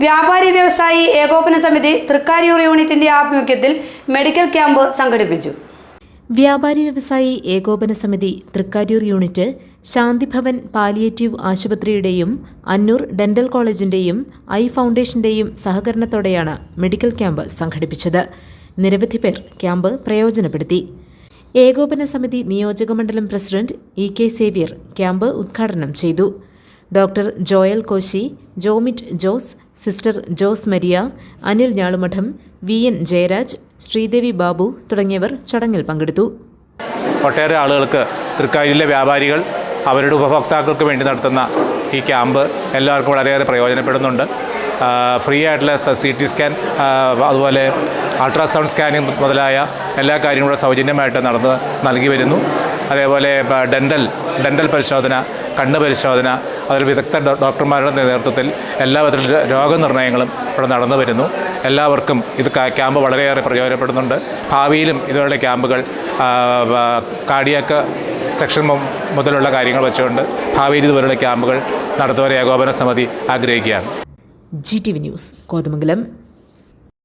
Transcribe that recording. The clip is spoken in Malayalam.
വ്യാപാരി വ്യവസായി ഏകോപന സമിതി തൃക്കാരിയൂർ യൂണിറ്റിന്റെ ആഭിമുഖ്യത്തിൽ മെഡിക്കൽ ക്യാമ്പ് സംഘടിപ്പിച്ചു. വ്യാപാരി വ്യവസായി ഏകോപന സമിതി തൃക്കാരിയൂർ യൂണിറ്റ് ശാന്തിഭവൻ പാലിയേറ്റീവ് ആശുപത്രിയുടെയും അന്നൂർ ഡെന്റൽ കോളേജിന്റെയും ഐ ഫൗണ്ടേഷന്റെയും സഹകരണത്തോടെയാണ് മെഡിക്കൽ ക്യാമ്പ് സംഘടിപ്പിച്ചത്. നിരവധി പേർ ക്യാമ്പ് പ്രയോജനപ്പെടുത്തി. ഏകോപന സമിതി നിയോജകമണ്ഡലം president E K Xavier camp ഉദ്ഘാടനം ചെയ്തു. Doctor Joel Koshy Jomit Jose sister Jose Maria Anil Njalumadom V N Jayaraj Sreedevi Babu തുടങ്ങിയവർ ചടങ്ങിൽ പങ്കെടുത്തു. ഒട്ടേറെ ആളുകൾക്ക് തൃക്കാരിയിലെ വ്യാപാരികൾ അവരുടെ ഉപഭോക്താക്കൾക്ക് വേണ്ടി നടത്തുന്ന ഈ ക്യാമ്പ് എല്ലാവർക്കും വളരെയേറെ പ്രയോജനപ്പെടുന്നുണ്ട്. ഫ്രീ ആയിട്ടുള്ള സി ടി സ്കാൻ അതുപോലെ അൾട്രാസൗണ്ട് സ്കാനിങ് മുതലായ എല്ലാ കാര്യങ്ങളും സൗജന്യമായിട്ട് നടന്ന് നൽകി വരുന്നു. അതേപോലെ ഡെന്റൽ ഡെന്റൽ പരിശോധന കണ്ണ് പരിശോധന അതിൽ വിദഗ്ധ ഡോക്ടർമാരുടെ നേതൃത്വത്തിൽ എല്ലാ വിധത്തിലുള്ള രോഗനിർണയങ്ങളും ഇവിടെ നടന്നു വരുന്നു. എല്ലാവർക്കും ഇത് ക്യാമ്പ് വളരെയേറെ പ്രയോജനപ്പെടുന്നുണ്ട്. ഭാവിയിലും ഇതുപോലുള്ള ക്യാമ്പുകൾ കാടിയാക്ക സെക്ഷൻ മുതലുള്ള കാര്യങ്ങൾ വെച്ചുകൊണ്ട് ഭാവിയിൽ ഇതുപോലുള്ള ക്യാമ്പുകൾ നടത്തുവാൻ ഏകോപന സമിതി ആഗ്രഹിക്കുകയാണ്. G T V news Kothamangalam.